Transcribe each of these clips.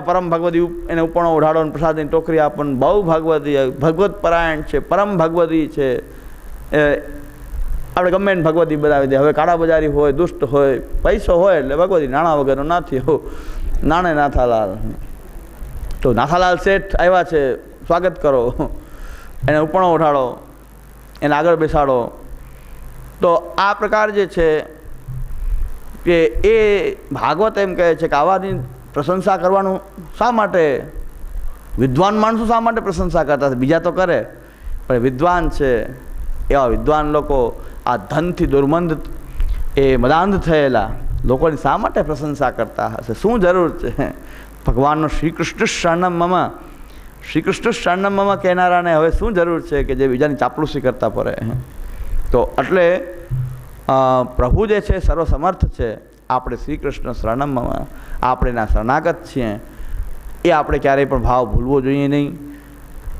પરમ ભગવતી એને ઉપણો ઉઢાડો અને પ્રસાદની ટોકરી આપણને બહુ ભગવતી, ભગવત પરાયણ છે, પરમ ભગવતી છે. એ, આપણે ગમે એને ભગવતી બનાવી દે. હવે કાળા બજારી હોય, દુષ્ટ હોય, પૈસો હોય એટલે ભગવતી નાણાં વગરનો નાથી હો. નાણે નાથાલાલ. તો નાથાલાલ શેઠ આવ્યા છે, સ્વાગત કરો. એને ઉપણો ઉઠાડો એને આગળ બેસાડો. તો આ પ્રકાર જે છે કે એ ભાગવત એમ કહે છે કે આવાની પ્રશંસા કરવાનું શા માટે? વિદ્વાન માણસો શા માટે પ્રશંસા કરતા છે? બીજા તો કરે, પણ વિદ્વાન છે, એવા વિદ્વાન લોકો આ ધનથી દુર્મંધ એ મદાંધ થયેલા લોકોની શા માટે પ્રશંસા કરતા હશે? શું જરૂર છે? ભગવાનનો શ્રી કૃષ્ણ શરણમમાં શ્રી કૃષ્ણ કહેનારાને હવે શું જરૂર છે કે જે બીજાની ચાપલુસી કરતા પડે તો એટલે પ્રભુ જે છે સર્વસમર્થ છે. આપણે શ્રી કૃષ્ણ શરણમમાં આપણે એના શરણાગત છીએ, એ આપણે ક્યારેય પણ ભાવ ભૂલવો જોઈએ નહીં.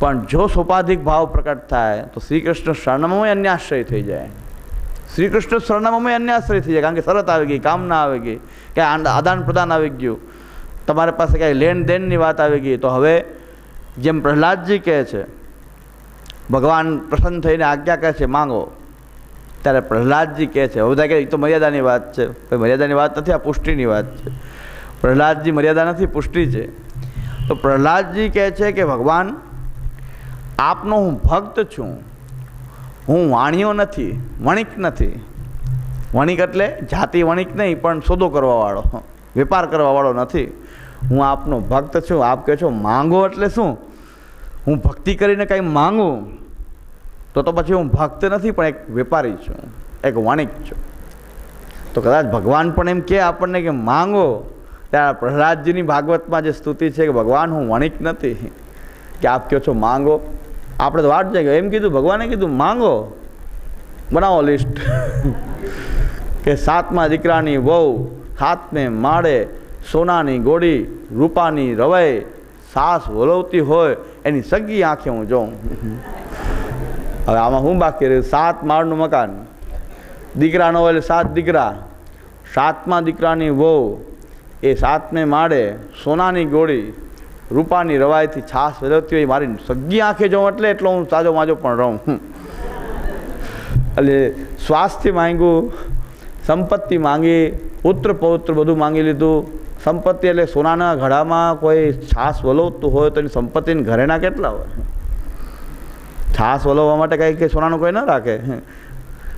પણ જો સોપાધિક ભાવ પ્રકટ થાય, તો શ્રી કૃષ્ણ શરણમાં અન્યાશ્રય થઈ જાય. શ્રી કૃષ્ણ શરણમાં અન્યાશ્રય થઈ જાય, કારણ કે શરત આવી ગઈ, કામના આવી ગઈ કે આદાન પ્રદાન આવી ગયું, તમારી પાસે કાંઈ લેણ દેણની વાત આવી ગઈ, તો હવે જેમ પ્રહલાદજી કહે છે, ભગવાન પ્રસન્ન થઈને આજ્ઞા કહે છે, માંગો ત્યારે પ્રહલાદજી કહે છે. બધા કે તો મર્યાદાની વાત છે. મર્યાદાની વાત નથી, આ પુષ્ટિની વાત છે. પ્રહલાદજી, મર્યાદા નથી, પુષ્ટિ છે. તો પ્રહલાદજી કહે છે કે, ભગવાન, આપનો હું ભક્ત છું. હું વાણિયો નથી, વણિક નથી. વણિક એટલે જાતિ વણિક નહીં, પણ સોદો કરવાવાળો. વેપાર કરવાવાળો નથી. હું આપનો ભક્ત છું. આપ કહે છો, માંગો એટલે શું? હું ભક્તિ કરીને કંઈ માંગું? તો તો પછી હું ભક્ત નથી, પણ એક વેપારી છું, એક વણિક છું. તો કદાચ ભગવાન પણ એમ કહે આપણને કે, માંગો. ત્યારે પ્રહલાદજીની ભાગવતમાં જે સ્તુતિ છે કે, ભગવાન, હું વણિક નથી. કે આપ કહો છો, માંગો. આપણે તો વાટ જાય એમ કીધું, ભગવાને કીધું, માંગો. બનાવો લિસ્ટ. કે સાતમા દીકરાની વહુ હાથને માળે સોનાની ગોળી, રૂપાની રવાઈ, સાસ વલોવતી હોય, એની સગી આંખે હું જોઉં. હવે આમાં હું બાકી રહ્યું? સાત માળનું મકાન. દીકરાનો હોય એટલે સાત દીકરા. સાતમા દીકરાની વહુ. એ સાતમે માળે સોનાની ગોળી, રૂપાની રવાઈથી છાસ વેરવતી હોય. મારી સગી આંખે જોઉં એટલે એટલો હું સાજો માજો પણ રહું. એટલે સ્વાસ્થ્ય માંગ્યું, સંપત્તિ માંગી, પુત્ર પૌત્ર બધું માંગી લીધું. સંપત્તિ એટલે સોનાના ઘડામાં કોઈ છાસ વલોવતું હોય તો એની સંપત્તિને ઘરેના કેટલા હોય? છાસ ઓલવવા માટે કંઈ કે સોનાનું કોઈ ન રાખે.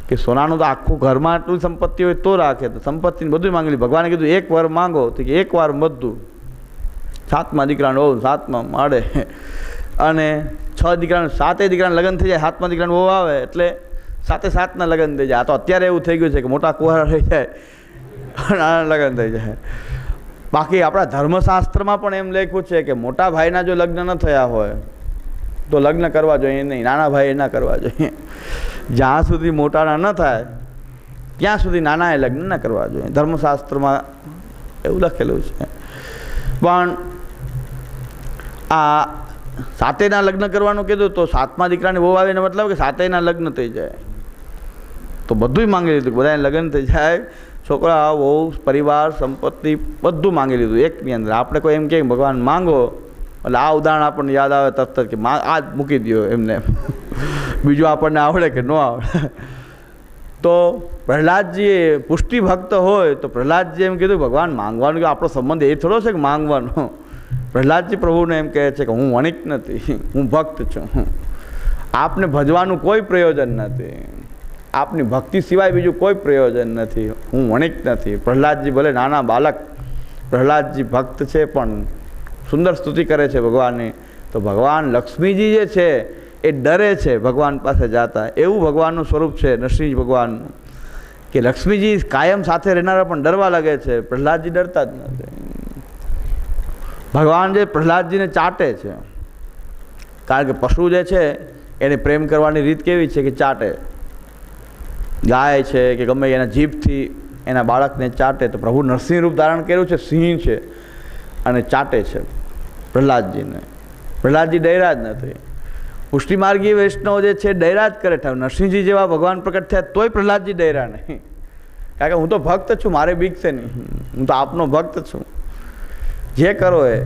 કે સોનાનું તો આખું ઘરમાં આટલું સંપત્તિ હોય તો રાખે. તો સંપત્તિને બધું માંગેલી ભગવાને કીધું, એક વાર માંગો. તો કે, એક વાર બધું. સાતમા દીકરાને બહુ સાતમા માળે. અને છ દીકરાને, સાતે દીકરાને લગ્ન થઈ જાય, સાતમા દીકરાને બહુ આવે એટલે સાતે સાતના લગ્ન થઈ જાય. આ તો અત્યારે એવું થઈ ગયું છે કે મોટા કુંવારા થઈ જાય નાના લગ્ન થઈ જાય. બાકી આપણા ધર્મશાસ્ત્રમાં પણ એમ લખ્યું છે કે મોટા ભાઈના જો લગ્ન ન થયા હોય તો લગ્ન કરવા જોઈએ નહીં, નાના ભાઈ ના કરવા જોઈએ. જ્યાં સુધી મોટાના ન થાય, ત્યાં સુધી નાનાએ લગ્ન ન કરવા જોઈએ. ધર્મશાસ્ત્રમાં એવું લખેલું છે. પણ આ સાતેના લગ્ન કરવાનું કીધું તો સાતમા દીકરાને બહુ આવે એનો મતલબ કે સાતેના લગ્ન થઈ જાય. તો બધુંય માંગી લીધું. બધાને લગ્ન થઈ જાય. છોકરા બહુ પરિવાર, સંપત્તિ બધું માંગી લીધું એકની અંદર. આપણે કોઈ એમ કહે ભગવાન માંગો એટલે આ ઉદાહરણ આપણને યાદ આવે તરત કે મા આ જ મૂકી દો એમને. બીજું આપણને આવડે કે ન આવડે. તો પ્રહલાદજીએ પુષ્ટિ ભક્ત હોય તો પ્રહલાદજી એમ કીધું, ભગવાન, માંગવાનું કે આપણો સંબંધ એ થોડો છે કે માંગવાનો? પ્રહલાદજી પ્રભુને એમ કહે છે કે, હું વણિક નથી, હું ભક્ત છું. આપને ભજવાનું કોઈ પ્રયોજન નથી. આપની ભક્તિ સિવાય બીજું કોઈ પ્રયોજન નથી. હું વણિક નથી. પ્રહલાદજી ભલે નાના બાલક પ્રહલાદજી ભક્ત છે પણ સુંદર સ્તુતિ કરે છે ભગવાનની. તો ભગવાન લક્ષ્મીજી જે છે, એ ડરે છે ભગવાન પાસે જાતા. એવું ભગવાનનું સ્વરૂપ છે નરસિંહ ભગવાનનું કે લક્ષ્મીજી કાયમ સાથે રહેનારા પણ ડરવા લાગે છે. પ્રહલાદજી ડરતા જ નથી. ભગવાન જે પ્રહલાદજીને ચાટે છે, કારણ કે પશુ જે છે, એને પ્રેમ કરવાની રીત કેવી છે કે ચાટે. ગાય છે કે ગમે એના જીભથી એના બાળકને ચાટે. તો પ્રભુ નરસિંહ રૂપ ધારણ કર્યું છે, સિંહ છે. અને ચાટે છે. પ્રહલાદજીને. પ્રહલાદજી ડૈરા જ નથી પુષ્ટિમાર્ગી વૈષ્ણવ જે છે ડૈરા જ કરે ઠાવ નરસિંહજી જેવા ભગવાન પ્રગટ થયા તોય પ્રહલાદજી ડૈરા નહીં. કારણ કે હું તો ભક્ત છું, મારે બીકશે નહીં. હું તો આપનો ભક્ત છું. જે કરો એ.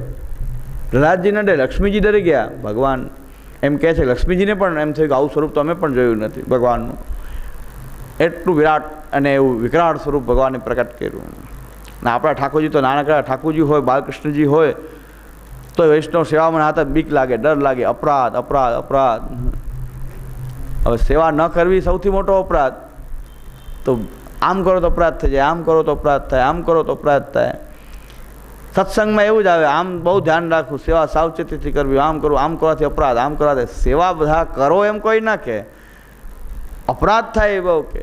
પ્રહલાદજી ન ડરે લક્ષ્મીજી ડરી ગયા. ભગવાન એમ કહે છે, લક્ષ્મીજીને પણ એમ થયું કે આવું સ્વરૂપ તો અમે પણ જોયું નથી ભગવાનનું. એટલું વિરાટ અને એવું વિકરાળ સ્વરૂપ ભગવાને પ્રગટ કર્યું. ને આપણા ઠાકોરજી તો નાનકડા ઠાકોરજી હોય, બાલકૃષ્ણજી હોય, તો વૈષ્ણવ સેવામાં હતા બીક લાગે, ડર લાગે, અપરાધ અપરાધ અપરાધ. હવે સેવા ન કરવી સૌથી મોટો અપરાધ. તો આમ કરો તો અપરાધ થઈ જાય, આમ કરો તો અપરાધ થાય, આમ કરો તો અપરાધ થાય. સત્સંગમાં એવું જ આવે, આમ બહુ ધ્યાન રાખવું, સેવા સાવચેતીથી કરવી, આમ કરવું, આમ કરવાથી અપરાધ, આમ કરવાથી સેવા બધા કરો એમ કોઈ ના કે અપરાધ થાય એ બહુ કે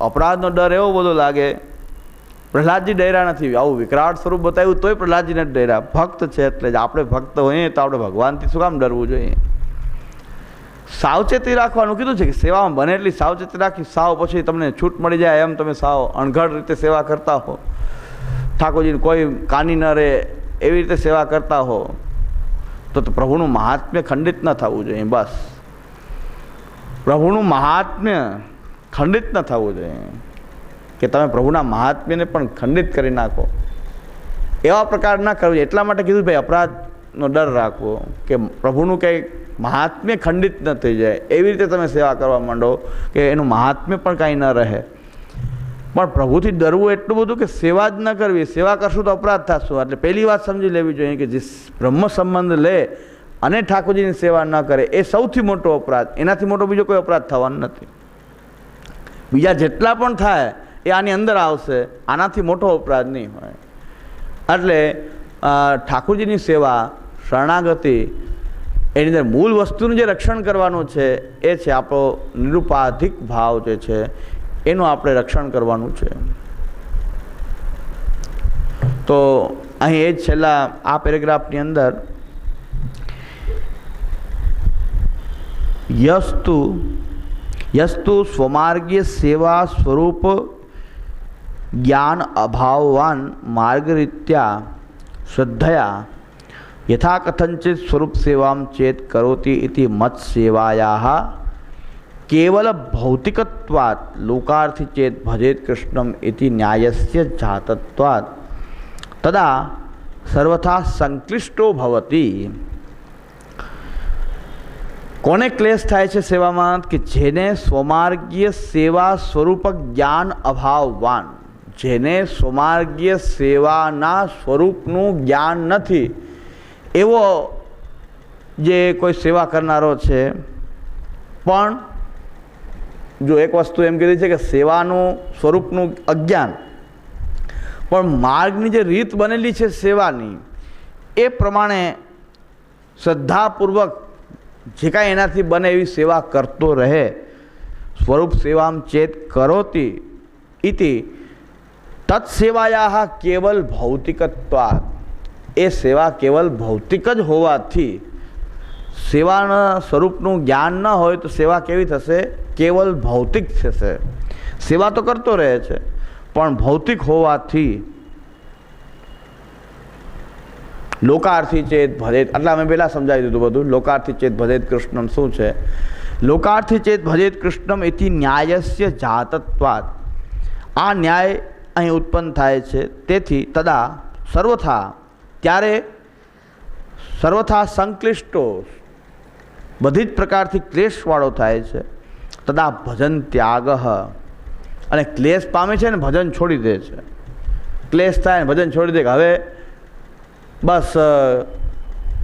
અપરાધનો ડર એવો બધો લાગે પ્રહલાદજી ડેરા નથી. આવું વિકરાળ સ્વરૂપ બતાવ્યું તોય પ્રહલાદજીને ડેરા. ભક્ત છે એટલે જ આપણે ભક્ત હોઈએ તો આપણે ભગવાનથી શું કામ ડરવું જોઈએ? સાવચેતી રાખવાનું કીધું છે કે સેવામાં બને એટલી સાવચેતી રાખી સાવ પછી તમને છૂટ મળી જાય એમ તમે સાવ અણઘડ રીતે સેવા કરતા હો. ઠાકોરજીને કોઈ કાની ન રહે એવી રીતે સેવા કરતા હો. તો પ્રભુનું મહાત્મ્ય ખંડિત ન થવું જોઈએ બસ. પ્રભુનું મહાત્મ્ય ખંડિત ન થવું જોઈએ. કે તમે પ્રભુના મહાત્મ્યને પણ ખંડિત કરી નાખો. એવા પ્રકાર ના કરવું. એટલા માટે કીધું, ભાઈ, અપરાધનો ડર રાખવો કે પ્રભુનું કંઈ મહાત્મ્ય ખંડિત ન થઈ જાય. એવી રીતે તમે સેવા કરવા માંડો કે એનું મહાત્મ્ય પણ કાંઈ ન રહે. પણ પ્રભુથી ડરવું એટલું બધું કે સેવા જ ન કરવી. સેવા કરશું તો અપરાધ થશું. એટલે પહેલી વાત સમજી લેવી જોઈએ કે જે બ્રહ્મ સંબંધ લે અને ઠાકોરજીની સેવા ન કરે, એ સૌથી મોટો અપરાધ. એનાથી મોટો બીજો કોઈ અપરાધ થવાનો નથી. બીજા જેટલા પણ થાય એ આની અંદર આવશે. આનાથી મોટો અપરાધ નહીં હોય. એટલે ઠાકોરજીની સેવા, શરણાગતિ, એની અંદર મૂળ વસ્તુનું જે રક્ષણ કરવાનું છે, એ છે આપણો નિરુપાધિક ભાવ જે છે, એનું આપણે રક્ષણ કરવાનું છે. તો અહીં એ જ છેલ્લા, આ પેરેગ્રાફની અંદર, યસ્તુ યસ્તુ સ્વમાર્ગીય સેવા સ્વરૂપ જ્ઞાન અભાવવાન માર્ગરીત્યા શ્રદ્ધયા યથા કથંચિત સ્વરૂપ સેવામ ચેત કરોતિ ઇતિ મત સેવાયા કેવલ ભૌતિકત્વાત લોકાર્થી ચેત ભજેત કૃષ્ણમ ઇતિ ન્યાયસ્ય જાતત્વાત તદા સર્વથા સંક્લિષ્ટો ભવતી કોને ક્લેશ થાય છે સેવામાં કે જેને સ્વમાર્ગીય સેવા સ્વરૂપક જ્ઞાન અભાવવાન જેને સ્વમાર્ગીય સેવાના સ્વરૂપનું જ્ઞાન નથી. એવો જે કોઈ સેવા કરનારો છે, પણ જો એક વસ્તુ એમ કીધી છે કે સેવાનું સ્વરૂપનું અજ્ઞાન, પણ માર્ગની જે રીત બનેલી છે સેવાની, એ પ્રમાણે શ્રદ્ધાપૂર્વક જે કાંઈ એનાથી બને એવી સેવા કરતો રહે. સ્વરૂપ સેવામ ચેત કરોતી ઇતિ તત્સેવાયા કેવલ ભૌતિકત્વાત. એ સેવા કેવલ ભૌતિક જ હોવાથી સેવાના સ્વરૂપનું જ્ઞાન ન હોય તો સેવા કેવી થશે? કેવલ ભૌતિક થશે. સેવા તો કરતો રહે છે, પણ ભૌતિક હોવાથી લોકાર્થી ચેત ભજેત એટલે અમે પહેલાં સમજાવી દીધું બધું. લોકાર્થી ચેત ભજેત કૃષ્ણમ શું છે? લોકાર્થી ચેત ભજેત કૃષ્ણમ એથી ન્યાયસ્ય જાતત્વાત. આ ન્યાય અહીં ઉત્પન્ન થાય છે. તેથી તદા સર્વથા ત્યારે સર્વથા સંક્લિષ્ટો. બધી જ પ્રકારથી ક્લેશવાળો થાય છે. તદા ભજન ત્યાગ. અને ક્લેશ પામે છે ને ભજન છોડી દે છે. ક્લેશ થાય ને ભજન છોડી દે કે હવે બસ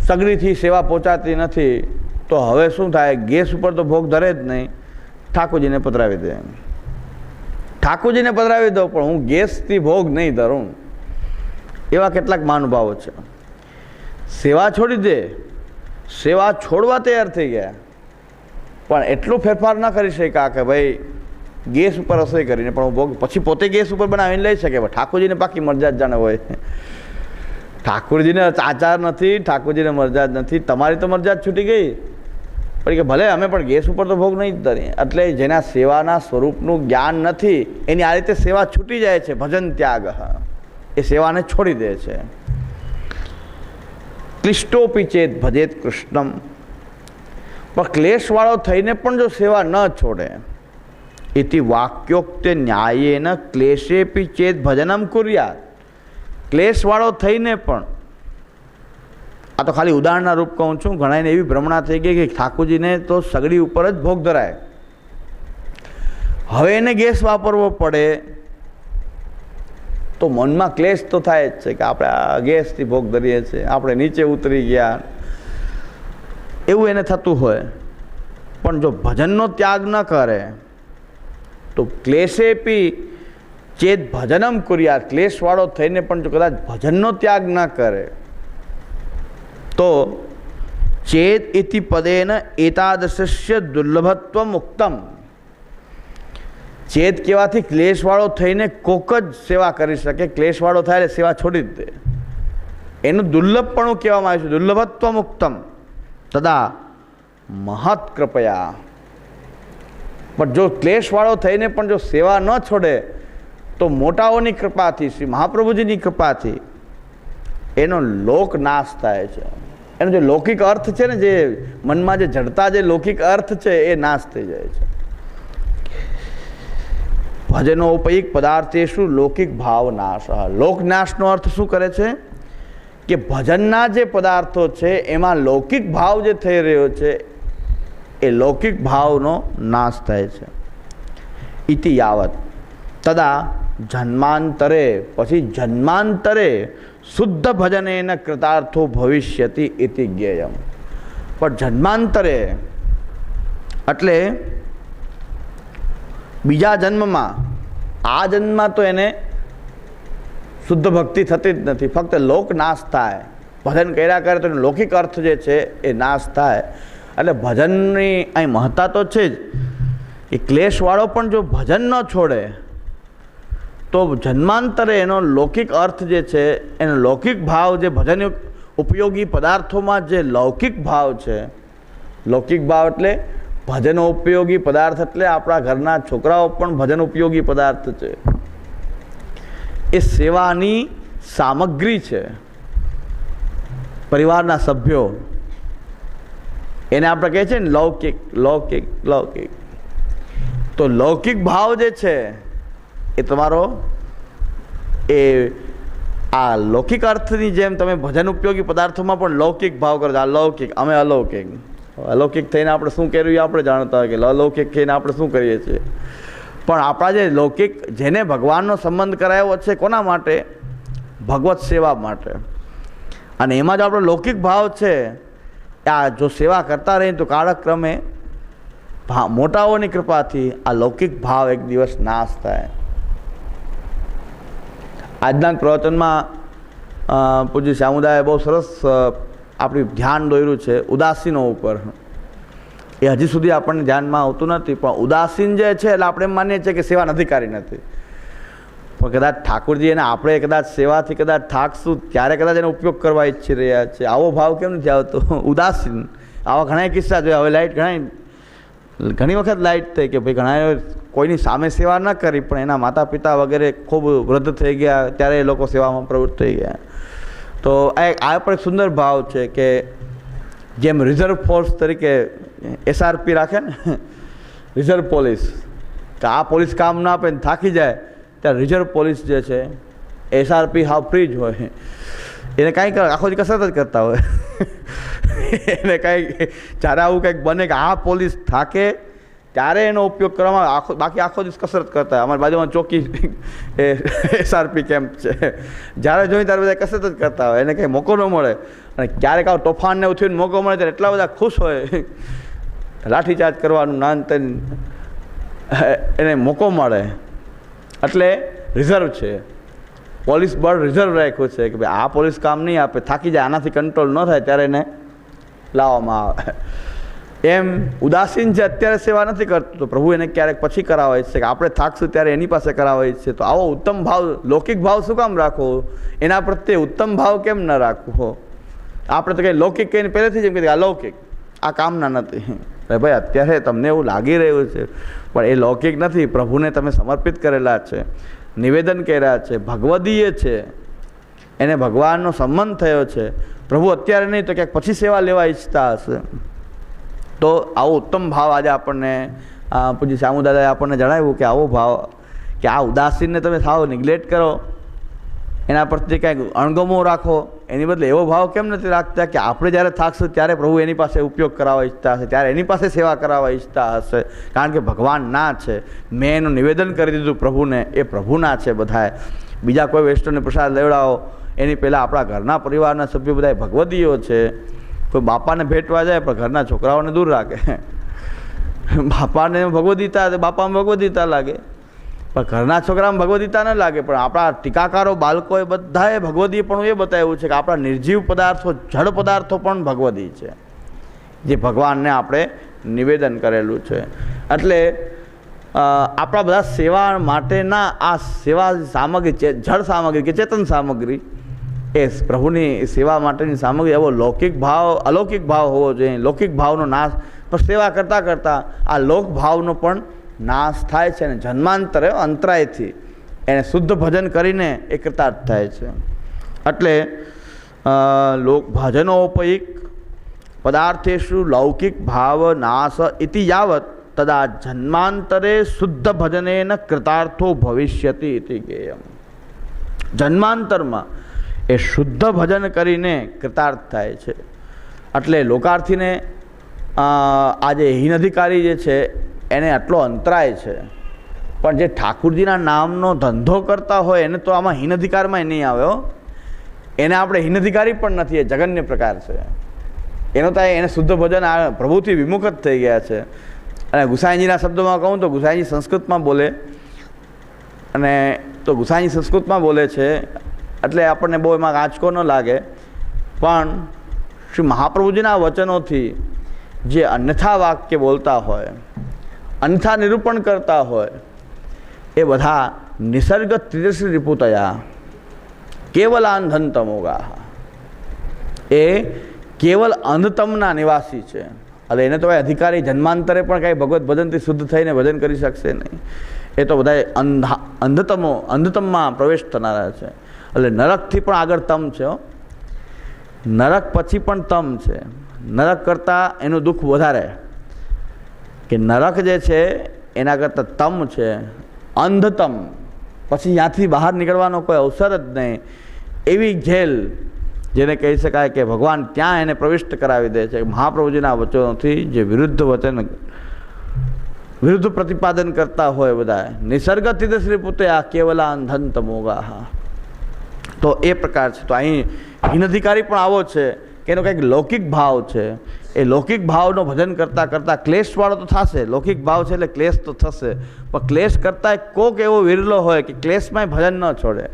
સગડીથી સેવા પહોંચાતી નથી. તો હવે શું થાય? ગેસ ઉપર તો ભોગ ધરે જ નહીં. ઠાકોરજીને પધરાવી દે ઠાકોરજીને પધરાવી દો પણ હું ગેસથી ભોગ નહીં ધરું. એવા કેટલાક મહાનુભાવો છે. સેવા છોડી દે, સેવા છોડવા તૈયાર થઈ ગયા. પણ એટલો ફેરફાર ના કરી શક્યા કે ભાઈ, ગેસ ઉપર રસોઈ કરીને, પણ ભોગ પછી પોતે ગેસ ઉપર બનાવીને લઈ શકે, પણ ઠાકોરજીને બાકી મરજા જ જાણે હોય. ઠાકોરજીને આચાર નથી, ઠાકોરજીને મરજાદ નથી. તમારી તો મરજાદ છૂટી ગઈ. પણ કે ભલે અમે પણ ગેસ ઉપર તો ભોગ નહીં ધરીએ. એટલે જેના સેવાના સ્વરૂપનું જ્ઞાન નથી, એની આ રીતે સેવા છૂટી જાય છે, ભજન ત્યાગ. એ સેવાને છોડી દે છે. ક્લિષ્ટોપી ચેત ભજેત કૃષ્ણમ. પણ ક્લેશવાળો થઈને પણ જો સેવા ન છોડે, એથી વાક્યોક્ત ન્યાયેન ક્લેશેપી ચેત ભજનમ કુર્યા ક્લેશવાળો થઈને પણ આ તો ખાલી ઉદાહરણના રૂપ કહું છું. ઘણાને એવી ભ્રમણા થઈ ગઈ કે ઠાકોરજીને તો સગડી ઉપર જ ભોગ ધરાય. હવે એને ગેસ વાપરવો પડે તો મનમાં ક્લેશ તો થાય જ છે કે આપણે આ ગેસથી ભોગ ધરીએ છીએ. આપણે નીચે ઉતરી ગયા. એવું એને થતું હોય. પણ જો ભજનનો ત્યાગ ન કરે, તો ક્લેશેપી ચેત ભજનમ કુર્યા ક્લેશવાળો થઈને પણ જો કદાચ ભજનનો ત્યાગ ન કરે તો ચેત ઇતિ પદેન એતાદશસ્ય દુર્લભત્વ ઉક્તમ ચેત કહેવાથી ક્લેશવાળો થઈને કોક જ સેવા કરી શકે ક્લેશવાળો થાય એટલે સેવા છોડી દે એનું દુર્લભપણું કહેવામાં આવ્યું છે દુર્લભત્વ મુક્તમ તદા મહત કૃપયા પણ જો ક્લેશવાળો થઈને પણ જો સેવા ન છોડે તો મોટાઓની કૃપાથી શ્રી મહાપ્રભુજીની કૃપાથી એનો લોક નાશ થાય છે એનો જે લૌકિક અર્થ છે ને, જે મનમાં જે જડતા જે લૌકિક અર્થ છે, એ નાશ થઈ જાય છે. ભજનો ઉપયિક પદાર્થેશુ લૌકિક ભાવ નાશ લોકનાશનો અર્થ શું કરે છે? કે ભજનના જે પદાર્થો છે, એમાં લૌકિક ભાવ જે થઈ રહ્યો છે, એ લૌકિક ભાવનો નાશ થાય છે. ઇતિ યાવત તદા જન્માંતરે, પછી જન્માંતરે શુદ્ધ ભજનેન કૃતાર્થો ભવિષ્યતિ ઇતિ જ્ઞેયમ પણ જન્માંતરે, એટલે બીજા જન્મમાં, આ જન્મમાં તો એને શુદ્ધ ભક્તિ થતી જ નથી. ફક્ત લોક નાશ થાય. ભજન કર્યા કરે તો એનો લૌકિક અર્થ જે છે એ નાશ થાય. એટલે ભજનની અહીં મહત્તા તો છે જ. એ ક્લેશવાળો પણ જો ભજન ન છોડે તો જન્માંતરે એનો લૌકિક અર્થ જે છે, એનો લૌકિક ભાવ જે ભજન ઉપયોગી પદાર્થોમાં જે લૌકિક ભાવ છે, લૌકિક ભાવ એટલે ભજન ઉપયોગી પદાર્થ એટલે આપણા ઘરના છોકરાઓ પણ ભજન ઉપયોગી પદાર્થ છે. એ સેવાની સામગ્રી છે. પરિવારના સભ્યો એને આપણે કહે છે ને, લૌકિક લૌકિક લૌકિક. તો લૌકિક ભાવ જે છે એ તમારો એ આ લૌકિક અર્થની જેમ તમે ભજન ઉપયોગી પદાર્થોમાં પણ લૌકિક ભાવ કરો છો. આ અમે અલૌકિક. અલૌકિક થઈને આપણે શું કર્યું એ આપણે જાણતા હોય કે અલૌકિક થઈને આપણે શું કરીએ છીએ. પણ આપણા જે લૌકિક, જેને ભગવાનનો સંબંધ કરાયો છે કોના માટે? ભગવત સેવા માટે. અને એમાં જો આપણો લૌકિક ભાવ છે, આ જો સેવા કરતા રહીએ તો કાળક્રમે મોટાઓની કૃપાથી આ લૌકિક ભાવ એક દિવસ નાશ થાય. આજના પ્રવચનમાં પૂજ્ય શ્યામુદાએ બહુ સરસ આપણું ધ્યાન દોર્યું છે ઉદાસીનો ઉપર. એ હજી સુધી આપણને ધ્યાનમાં આવતું નથી, પણ ઉદાસીન જે છે એટલે આપણે માનીએ છીએ કે સેવા અધિકારી નથી. પણ કદાચ ઠાકોરજી એને આપણે કદાચ સેવાથી કદાચ થાકશું ત્યારે કદાચ એનો ઉપયોગ કરવા ઈચ્છી રહ્યા છે. આવો ભાવ કેમ નથી આવતો? ઉદાસીન. આવા ઘણા કિસ્સા જોયા, હવે લાઈટ ઘણા ઘણી વખત લાઈટ થઈ કે ભાઈ ઘણા કોઈની સામે સેવા ન કરી, પણ એના માતા પિતા વગેરે ખૂબ વૃદ્ધ થઈ ગયા, ત્યારે એ લોકો સેવામાં પ્રવૃત્ત થઈ ગયા. તો આ આ પણ એક સુંદર ભાવ છે કે જેમ રિઝર્વ ફોર્સ તરીકે એસઆરપી રાખે ને, રિઝર્વ પોલીસ, કે આ પોલીસ કામ ના આપે ને થાકી જાય, ત્યારે રિઝર્વ પોલીસ જે છે એસઆરપી હાવ ફ્રી જ હોય. એને કાંઈ આખો જ કસરત જ કરતા હોય. એને કંઈક જ્યારે આવું કંઈક બને કે આ પોલીસ થાકે, ત્યારે એનો ઉપયોગ કરવામાં. આખો, બાકી આખો દિવસ કસરત કરતા. અમારી બાજુમાં ચોકી એ એસઆરપી કેમ્પ છે. જ્યારે જોઈએ ત્યારે બધા કસરત જ કરતા હોય. એને કંઈ મોકો ન મળે. અને ક્યારેક આવું તોફાનને એવું થયું મોકો મળે ત્યારે એટલા બધા ખુશ હોય. લાઠીચાર્જ કરવાનું નાન તેન, એને મોકો મળે. એટલે રિઝર્વ છે. પોલીસ બળ રિઝર્વ રાખ્યું છે કે ભાઈ આ પોલીસ કામ નહીં આપે. થાકી જાય, આનાથી કંટ્રોલ ન થાય, ત્યારે એને લાવવામાં આવે. એમ ઉદાસીન જે અત્યારે સેવા નથી કરતું, તો પ્રભુ એને ક્યારેક પછી કરાવે છે કે આપણે થાકશું ત્યારે એની પાસે કરાવે છે. તો આવો ઉત્તમ ભાવ, લૌકિક ભાવ શું કામ રાખવો એના પ્રત્યે ઉત્તમ ભાવ કેમ ન રાખવો? આપણે તો કંઈ લૌકિક કહીને પહેલેથી જ એમ કીધું અલૌકિક આ લૌકિક, આ કામના નથી. અરે ભાઈ અત્યારે તમને એવું લાગી રહ્યું છે, પણ એ લૌકિક નથી. પ્રભુને તમે સમર્પિત કરેલા છે, નિવેદન કર્યા છે, ભગવદીય છે. એને ભગવાનનો સંબંધ થયો છે. પ્રભુ અત્યારે નહીં તો ક્યાંક પછી સેવા લેવા ઈચ્છતા હશે. તો આવો ઉત્તમ ભાવ આજે આપણને પૂજ્ય શ્યામુદાદાએ આપણને જણાવ્યું કે આવો ભાવ, કે આ ઉદાસીનને તમે સાવ નિગ્લેક્ટ કરો. એના પરથી કાંઈક અણગમો રાખો. એની બદલે એવો ભાવ કેમ નથી રાખતા કે આપણે જ્યારે થાકશું ત્યારે પ્રભુ એની પાસે ઉપયોગ કરાવવા ઈચ્છતા હશે, ત્યારે એની પાસે સેવા કરાવવા ઈચ્છતા હશે. કારણ કે ભગવાન ના છે. મેં એનું નિવેદન કરી દીધું પ્રભુને, એ પ્રભુના છે બધાએ. બીજા કોઈ વૈષ્ણવને પ્રસાદ લેવડાવો એની પહેલાં આપણા ઘરના પરિવારના સભ્યો બધા ભગવદીઓ છે. કોઈ બાપાને ભેટવા જાય પણ ઘરના છોકરાઓને દૂર રાખે. બાપાને ભગવદીતા, બાપામાં ભગવદીતા લાગે. પણ ઘરના છોકરામાં ભગવદીતા ન લાગે, પણ આપણા ટીકાકારો, બાળકોએ બધાએ ભગવદી પણ એ બતાવ્યું છે કે આપણા નિર્જીવ પદાર્થો, જળ પદાર્થો પણ ભગવદી છે. જે ભગવાનને આપણે નિવેદન કરેલું છે. એટલે આપણા બધા સેવા માટેના આ સેવા સામગ્રી જળ સામગ્રી કે ચેતન સામગ્રી એ પ્રભુની સેવા માટેની સામગ્રી એવો લૌકિક ભાવ, અલૌકિક ભાવ હોવો જોઈએ, લૌકિક ભાવનો નાશ. પણ સેવા કરતાં કરતાં આ લોક ભાવનો પણ નાશ થાય છે અને જન્માંતરે અંતરાયથી એને શુદ્ધ ભજન કરીને એ કૃતાર્થ થાય છે. એટલે લોક ભજનોપયિક પદાર્થેશુ લૌકિક ભાવ નાશ ઇતિ યાવત તદા જન્માંતરે શુદ્ધ ભજનેન કૃતાર્થો ભવિષ્યતિ ઇતિ ગેયમ. જન્માંતરમાં એ શુદ્ધ ભજન કરીને કૃતાર્થ થાય છે. એટલે લોકાર્થીને આજે હીન અધિકારી જે છે, એને આટલો અંતરાય છે. પણ જે ઠાકુરજીના નામનો ધંધો કરતા હોય, એને તો આમાં હીન અધિકારમાં નહીં આવ્યો એને આપણે હીન અધિકારી પણ નથી, એ જગન્ય પ્રકાર છે. એનો તો એને શુદ્ધ ભજન આ પ્રભુથી વિમુખ જ થઈ ગયા છે. અને ગુસાઈજીના શબ્દોમાં કહું તો ગુસાઈજી સંસ્કૃતમાં બોલે. અને તો ગુસાઈજી સંસ્કૃતમાં બોલે છે એટલે આપણને બહુ એમાં આંચકો ન લાગે. પણ શ્રી મહાપ્રભુજીના વચનોથી જે અન્યથા વાક્ય બોલતા હોય, અન્યથા નિરૂપણ કરતા હોય, એ બધા નિસર્ગ ત્રિદશી રિપુતયા કેવલ તમોગા એ કેવલ અંધતમના નિવાસી છે. એટલે એને તો અધિકારી જન્માંતરે પણ કાંઈ ભગવત ભજનથી શુદ્ધ થઈને ભજન કરી શકશે નહીં. એ તો બધા અંધા અંધતમો અંધતમમાં પ્રવેશ થનારા છે. એટલે નરકથી પણ આગળ તમ છે નરક પછી પણ તમ છે. નરક કરતાં એનું દુઃખ વધારે. કે નરક જે છે, એના કરતાં તમ છે. અંધતમ. પછી ત્યાંથી બહાર નીકળવાનો કોઈ અવસર જ નહીં. એવી જેલ, જેને કહી શકાય કે ભગવાન ત્યાં એને પ્રવિષ્ટ કરાવી દે છે. મહાપ્રભુજીના વચનોથી જે વિરુદ્ધ વચન, વિરુદ્ધ પ્રતિપાદન કરતા હોય બધા નિસર્ગથી શ્રી પોતે આ કેવલા અંધન તમોગા તો એ પ્રકાર છે. તો અહીં હિનધિકારી પણ આવો છે કે એનો કંઈક લૌકિક ભાવ છે. એ લૌકિક ભાવનો ભજન કરતાં કરતાં ક્લેશવાળો તો થશે. લૌકિક ભાવ છે એટલે ક્લેશ તો થશે. પણ ક્લેશ કરતાં કોક એવો વિરલો હોય કે ક્લેશમાંય ભજન ન છોડે.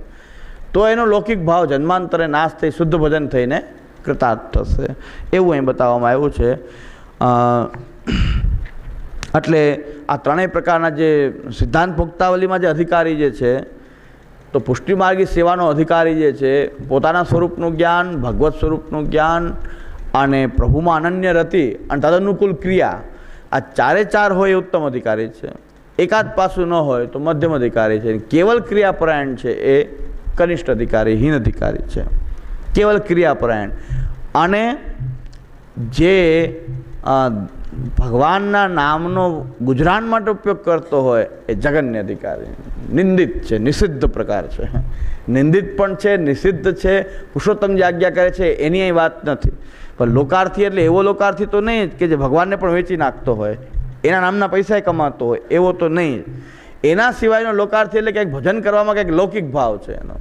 તો એનો લૌકિક ભાવ જન્માંતરે નાશ થઈ, શુદ્ધ ભજન થઈને કૃતાર્થ થશે. એવું અહીં બતાવવામાં આવ્યું છે. એટલે આ ત્રણેય પ્રકારના જે સિદ્ધાંત પુખ્તાવલીમાં જે અધિકારી જે છે તો પુષ્ટિમાર્ગી સેવાનો અધિકારી જે છે, પોતાના સ્વરૂપનું જ્ઞાન, ભગવત સ્વરૂપનું જ્ઞાન અને પ્રભુમાં અનન્ય રતિ અને તદનુકૂળ ક્રિયા, આ ચારે ચાર હોય એ ઉત્તમ અધિકારી છે. એકાદ પાસું ન હોય તો મધ્યમ અધિકારી છે. કેવલ ક્રિયાપરાયણ છે એ કનિષ્ઠ અધિકારી, હીન અધિકારી છે. કેવલ ક્રિયાપરાયણ. અને જે ભગવાનના નામનો ગુજરાન માટે ઉપયોગ કરતો હોય એ જગન્ય અધિકારી. નિંદિત છે, નિષિદ્ધ પ્રકાર છે. નિંદિત પણ છે, નિષિદ્ધ છે, પુરુષોત્તમ જે આજ્ઞા કરે છે, એની અહીં વાત નથી. પણ લોકાર્થી એટલે એવો લોકાર્થી તો નહીં કે જે ભગવાનને પણ વેચી નાખતો હોય. એના નામના પૈસા કમાતો હોય, એવો તો નહીં એના સિવાયનો લોકાર્થી એટલે કંઈક ભજન કરવામાં કંઈક લૌકિક ભાવ છે એનો.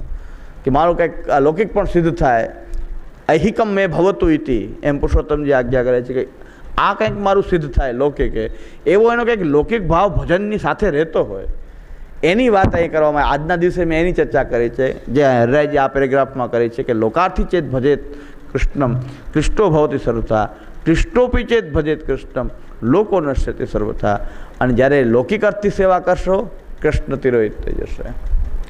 કે મારું કંઈક લૌકિક પણ સિદ્ધ થાય. અહિકમ મેં ભવતું ઇતિ. એમ પુરુષોત્તમજી આજ્ઞા કરે છે કે આ કંઈક મારું સિદ્ધ થાય લૌકિકે. એવો એનો કંઈક લૌકિક ભાવ ભજનની સાથે રહેતો હોય. એની વાત અહીં કરવામાં આજના દિવસે મેં એની ચર્ચા કરી છે. જે હરરાયજી આ પેરેગ્રાફમાં કરી છે કે લોકાર્થી ચેત ભજેત કૃષ્ણમ, કૃષ્ટો ભવતી સર્વથા, કૃષ્ટોપી ચેત ભજેત કૃષ્ણમ, લોકો નશ્યતે સર્વથા. અને જ્યારે લૌકિક અર્થથી સેવા કરશો, કૃષ્ણ તિરોહિત થઈ જશે.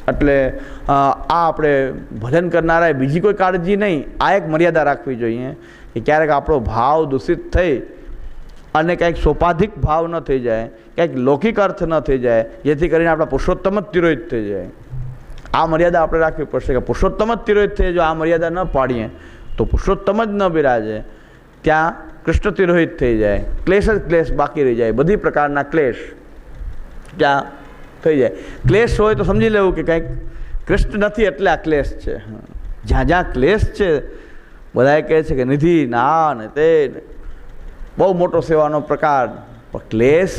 એટલે આ આપણે ભજન કરનારાએ બીજી કોઈ કાળજી નહીં. આ એક મર્યાદા રાખવી જોઈએ કે ક્યારેક આપણો ભાવ દૂષિત થઈ અને કંઈક સોપાધિક ભાવ ન થઈ જાય કંઈક લૌકિક અર્થ ન થઈ જાય, જેથી કરીને આપણા પુરુષોત્તમ જ તિરોહિત થઈ જાય. આ મર્યાદા આપણે રાખવી પડશે કે પુરુષોત્તમ જ તિરોહિત થઈ જો આ મર્યાદા ન પાડીએ, તો પુરુષોત્તમ જ ન બિરાજે. ત્યાં કૃષ્ણ તિરોહિત થઈ જાય, ક્લેશ જ ક્લેશ બાકી રહી જાય, બધી પ્રકારના ક્લેશ ત્યાં થઈ જાય. ક્લેશ હોય તો સમજી લેવું કે કંઈક કૃષ્ણ નથી એટલે આ ક્લેશ છે. જ્યાં જ્યાં ક્લેશ છે, બધાએ કહે છે કે નિધિ ના ને તે બહુ મોટો સેવાનો પ્રકાર. ક્લેશ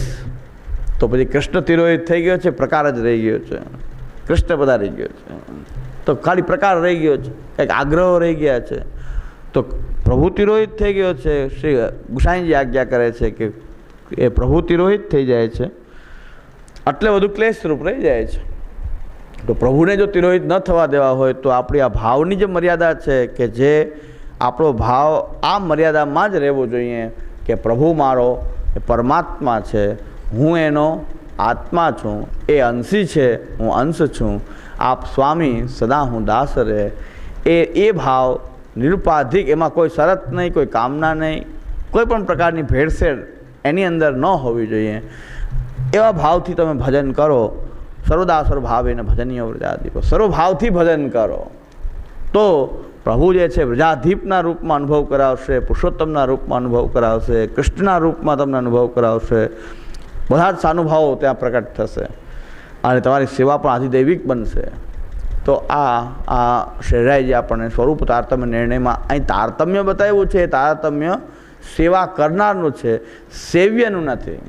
તો પછી કૃષ્ણ તિરોહિત થઈ ગયો છે, પ્રકાર જ રહી ગયો છે. કૃષ્ણ બધા રહી ગયો છે. તો ખાલી પ્રકાર રહી ગયો છે, કંઈક આગ્રહો રહી ગયા છે. તો પ્રભુ તિરોહિત થઈ ગયો છે, શ્રી ગુસાઈજી આજ્ઞા કરે છે કે એ પ્રભુ તિરોહિત થઈ જાય છે. એટલે બધું ક્લેશરૂપ રહી જાય છે. તો પ્રભુને જો તિરોહિત ન થવા દેવા હોય તો આપણી આ ભાવની જે મર્યાદા છે કે જે આપણો ભાવ આ મર્યાદામાં જ રહેવો જોઈએ કે પ્રભુ મારો એ પરમાત્મા છે, હું એનો આત્મા છું, એ અંશી છે, હું અંશ છું. આપ સ્વામી, સદા હું દાસ રહે. એ એ ભાવ નિરુપાધિક, એમાં કોઈ શરત નહીં, કોઈ કામના નહીં, કોઈ પણ પ્રકારની ભેળસેળ એની અંદર ન હોવી જોઈએ. એવા ભાવથી તમે ભજન કરો. સર્વદા સર્વભાવ એને ભજનીય વ્રજાદીપો સર્વભાવથી ભજન કરો. તો પ્રભુ જે છે પ્રજાધીપના રૂપમાં અનુભવ કરાવશે, પુરુષોત્તમના રૂપમાં અનુભવ કરાવશે, કૃષ્ણના રૂપમાં તમને અનુભવ કરાવશે, બધા જ સાનુભાવો ત્યાં પ્રકટ થશે. અને તમારી સેવા પણ આધિદૈવિક બનશે. તો આ આ શહેરાઈજી આપણને સ્વરૂપ તારતમ્ય નિર્ણયમાં અહીં તારતમ્ય બતાવ્યું છે, તારતમ્ય સેવા કરનારનું છે, સેવ્યનું નથી.